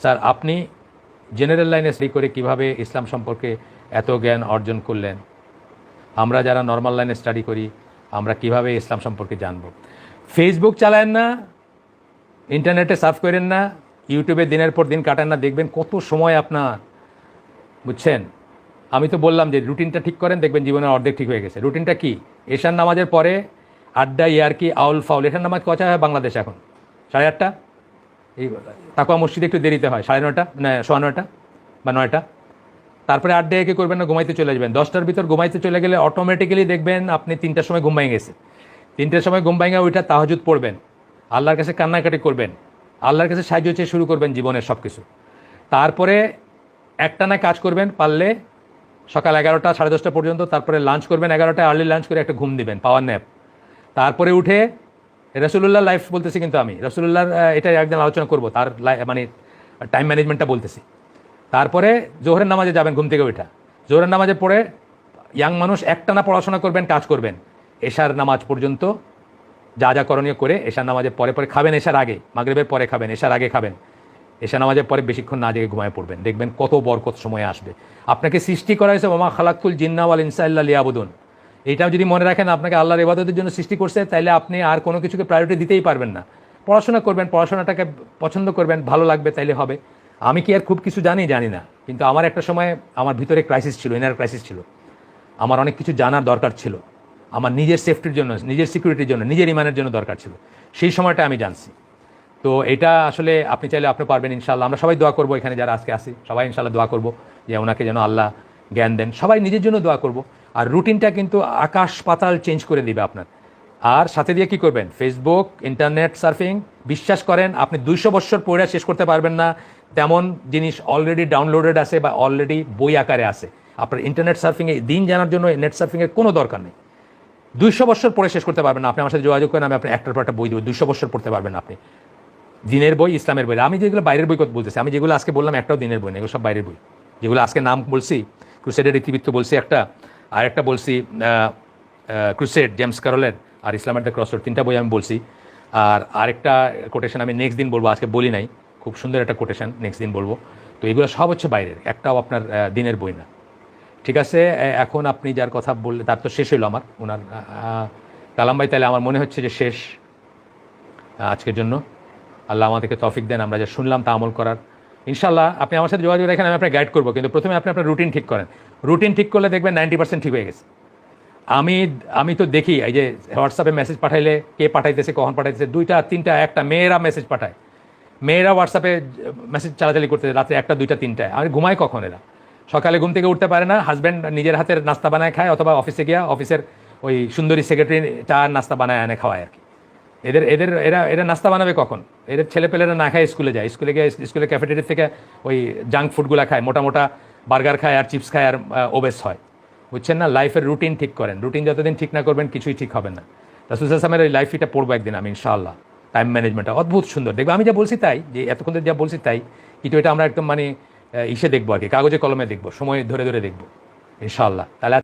Sir, আপনি general লাইনে study করে কীভাবে ইসলাম সম্পর্কে এত জ্ঞান অর্জন করলেন? আমরা যারা নর্মাল লাইনে স্টাডি করি, আমরা কীভাবে ইসলাম সম্পর্কে জানব? ফেসবুক চালায়েন না, ইন্টারনেটে সার্ফ করেন না, ইউটিউবে দিনের পর দিন কাটান না, দেখবেন কত সময় আপনার, বুঝছেন? আমি তো বললাম যে রুটিনটা ঠিক করেন, দেখবেন জীবনের অর্ধেক ঠিক হয়ে গেছে। রুটিনটা কি? এশার নামাজের পরে আড্ডা, ইয়ারকি, আউল, ফাউল, এশার নামাজ কচা হয় বাংলাদেশ এখন? সাড়ে আটটা? এই তাকুয়া মসজিদে একটু দেরিতে হয়, সাড়ে নটা না, সোয়া নয়টা বা নয়টা। তারপরে আড্ডা একে করবেন না, ঘুমাইতে চলে যাবেন। দশটার ভিতর ঘুমাইতে চলে গেলে অটোমেটিক্যালি দেখবেন আপনি তিনটার সময় ঘুম ভেঙে গেছে। তিনটের সময় ঘুম ভেঙে ওইটা তাহাজুদ পড়বেন। আল্লাহর কাছে কান্নাকাটি করবেন। আল্লাহর কাছে সাহায্য চেয়ে শুরু করবেন জীবনের সব কিছু তারপরে একটানা কাজ করবেন, পারলে সকাল এগারোটা, সাড়ে দশটা পর্যন্ত, তারপরে লাঞ্চ করবেন এগারোটায় আর্লি লাঞ্চ করে একটা ঘুম দিবেন পাওয়ার ন্যাপ তারপরে উঠে রসুল্লাহ লাইফ বলতেছি কিন্তু আমি। রসুল্লাহর এটা একদিন আলোচনা করব। তার মানে টাইম ম্যানেজমেন্টটা বলতেছি। তারপরে জোহরের নামাজে যাবেন ঘুম থেকে ওইটা জোহরের নামাজে পড়ে ইয়াং মানুষ একটানা পড়াশোনা করবেন, কাজ করবেন। এশার নামাজ পর্যন্ত যা যা করণীয় করে এশার নামাজের পরে পরে খাবেন এশার আগে। মাগরেবের পরে খাবেন, এশার আগে খাবেন। এশা নামাজের পরে বেশিক্ষণ না জেগে ঘুমায় পড়বেন। দেখবেন কত বরকত সময় আসবে। আপনাকে সৃষ্টি করা হয়েছে মামা খালাকুল জিন্নাওয়াল ইনসাইল্লা লিয়াবুদুন। এইটাও যদি মনে রাখেন আপনাকে আল্লাহর ইবাদতের জন্য সৃষ্টি করছে তাহলে আপনি আর কোনো কিছুকে প্রায়োরিটি দিতেই পারবেন না। পড়াশোনা করবেন, পড়াশোনাটাকে পছন্দ করবেন, ভালো লাগবে, তাইলে হবে। আমি কি আর খুব কিছু জানি? জানি না। কিন্তু আমার একটা সময় আমার ভিতরে ক্রাইসিস ছিল ইনার ক্রাইসিস ছিল। আমার অনেক কিছু জানার দরকার ছিল। আমার নিজের সেফটির জন্য, নিজের সিকিউরিটির জন্য, নিজের ইমানের জন্য দরকার ছিল। সেই সময়টা আমি জানছি। তো এটা আসলে আপনি চাইলে আপনি পারবেন ইনশাল্লাহ আমরা সবাই দোয়া করব এখানে যারা আজকে আসি সবাই ইনশাল্লাহ দোয়া করব যে ওনাকে যেন আল্লাহ জ্ঞান দেন। সবাই নিজের জন্য দোয়া করব। আর রুটিনটা কিন্তু আকাশ পাতাল চেঞ্জ করে দিবে আপনার। আর সাথে দিয়ে কি করবেন? ফেসবুক ইন্টারনেট সার্ফিং বিশ্বাস করেন, আপনি দুইশো বছর পড়ে শেষ করতে পারবেন না। তেমন জিনিস অলরেডি ডাউনলোডেড আছে বা অলরেডি বই আকারে আছে। আপনার ইন্টারনেট সার্ফিংয়ে দিন জানার জন্য নেট সার্ফিংয়ের কোনো দরকার নেই। দুইশো বছর পড়ে শেষ করতে পারবেন না। আপনি আমার সাথে যোগাযোগ করেন, আমি আপনি একটার পর একটা বই দেবো। দুইশো বছর পড়তে পারবেন আপনি। দিনের বই, ইসলামের বই। আমি যেগুলো বাইরের বই বলতেছি, আমি যেগুলো আজকে বললাম একটাও দিনের বই না, এগুলো সব বাইরের বই। যেগুলো আজকে নাম বলছি, ক্রুসেডের ইতিবৃত্ত বলছি একটা। আর একটা বলছি ক্রুসেড জেমস কারলের আর ইসলামের দ্য ক্রসর তিনটা বই আমি বলছি। আর আরেকটা কোটেশন আমি নেক্সট দিন বলব, আজকে বলি নাই, খুব সুন্দর একটা কোটেশন নেক্সট দিন বলব। তো এগুলো সব হচ্ছে বাইরের, একটাও আপনার দিনের বই না। ঠিক আছে এখন আপনি যার কথা বললে, তার তো শেষ হলো আমার ওনার কালাম ভাই তাহলে আমার মনে হচ্ছে যে শেষ আজকের জন্য। আল্লাহ আমাদেরকে তফিক দেন, আমরা যা শুনলাম তা আমল করার। ইনশাল্লাহ আপনি আমার সাথে যোগাযোগ রাখেন আমি আপনার গাইড করব, কিন্তু প্রথমে আপনি আপনার রুটিন ঠিক করেন। রুটিন ঠিক করলে দেখবেন নাইনটি পার্সেন্ট ঠিক হয়ে গেছে। আমি আমি তো দেখি, এই যে হোয়াটসঅ্যাপে মেসেজ পাঠাইলে কে পাঠাইতেছে, কখন পাঠাইতেছে, দুইটা, তিনটা, একটা মেয়েরা মেসেজ পাঠায়। মেয়েরা হোয়াটসঅ্যাপে মেসেজ চালাচালি করতে রাত্রে একটা, দুইটা, তিনটায়। আর ঘুমাই কখন এরা? সকালে ঘুম থেকে উঠতে পারে না হাজব্যান্ড নিজের হাতের নাস্তা বানায় খায়, অথবা অফিসে গিয়া অফিসের ওই সুন্দরী সেক্রেটারি চা নাস্তা বানায় এনে খাওয়ায় আর কি। এদের এদের, এরা এরা নাস্তা বানাবে কখন? এদের ছেলেপেলেরা না খায় স্কুলে যায়। স্কুলে গিয়ে, স্কুলে ক্যাফেটেরিয়া থেকে ওই জাঙ্ক ফুডগুলো খায়, মোটা মোটা বার্গার খায় আর চিপস খায় আর ওবেস হয়। বুঝছেন না? লাইফের রুটিন ঠিক করেন। রুটিন যতদিন ঠিক না করবেন, কিছুই ঠিক হবে না। রাসুল ওই লাইফ এটা পড়ব একদিন আমি, ইনশাআল্লাহ। টাইম ম্যানেজমেন্টটা অদ্ভুত সুন্দর। দেখব, আমি যা বলছি তাই, যে এতক্ষণ যা বলছি তাই, কিন্তু এটা আমরা একদম মানে ইসে দেখব আর কি, কাগজে কলমে দেখব, সময় ধরে ধরে দেখব, ইনশাআল্লাহ। তাহলে